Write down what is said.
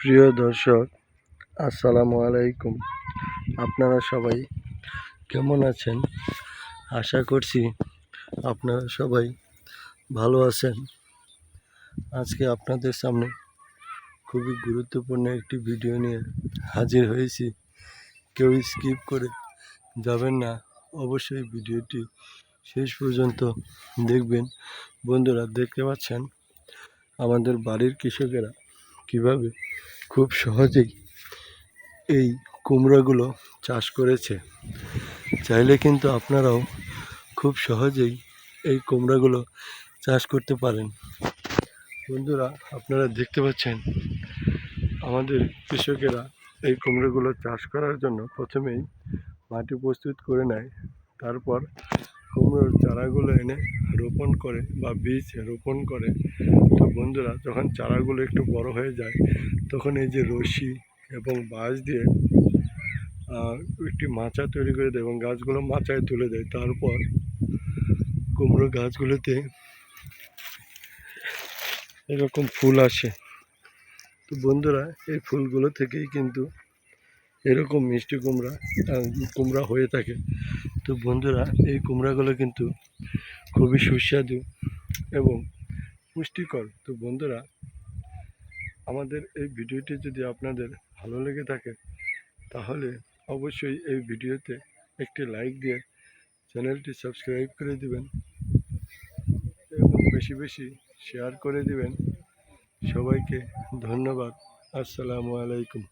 প্রিয় দর্শক, আসসালামু আলাইকুম। আপনারা সবাই কেমন আছেন? আশা করছি আপনারা সবাই ভালো আছেন। আজকে আপনাদের সামনে খুবই গুরুত্বপূর্ণ একটি ভিডিও নিয়ে হাজির হয়েছি। কেউ স্কিপ করে যাবেন না, অবশ্যই ভিডিওটি শেষ পর্যন্ত দেখবেন। বন্ধুরা, দেখতে পাচ্ছেন আমাদের বাড়ির কৃষকেরা কীভাবে? খুব সহজেই এই কুমড়োগুলো চাষ করেছে। চাইলে কিন্তু আপনারাও খুব সহজেই এই কুমড়োগুলো চাষ করতে পারেন। বন্ধুরা, আপনারা দেখতে পাচ্ছেন, আমাদের কৃষকেরা এই কুমড়োগুলো চাষ করার জন্য প্রথমেই মাটি প্রস্তুত করে নেয়। তারপর কুমড়োর চারাগুলো এনে রোপণ করে বা বীজ রোপণ করে, তো বন্ধুরা যখন চারাগুলো একটু বড় হয়ে যায়, তখন এই যে রশি এবং বাঁশ দিয়ে একটি মাচা তৈরি করে দেয় এবং গাছগুলো মাচায় তুলে দেয়। তারপর কুমড়ো গাছগুলোতে এরকম ফুল আসে। তো বন্ধুরা, এই ফুলগুলো থেকেই কিন্তু এরকম মিষ্টি কুমড়া কুমড়া হয়ে থাকে। তো বন্ধুরা, এই কুমড়াগুলো কিন্তু খুবই সুস্বাদু এবং পুষ্টিকর। তো বন্ধুরা, আমাদের এই ভিডিওটি যদি আপনাদের ভালো লেগে থাকে, তাহলে অবশ্যই এই ভিডিওতে একটি লাইক দিয়ে চ্যানেলটি সাবস্ক্রাইব করে দিবেন এবং বেশি বেশি শেয়ার করে দিবেন। সবাইকে ধন্যবাদ। আসসালামু আলাইকুম।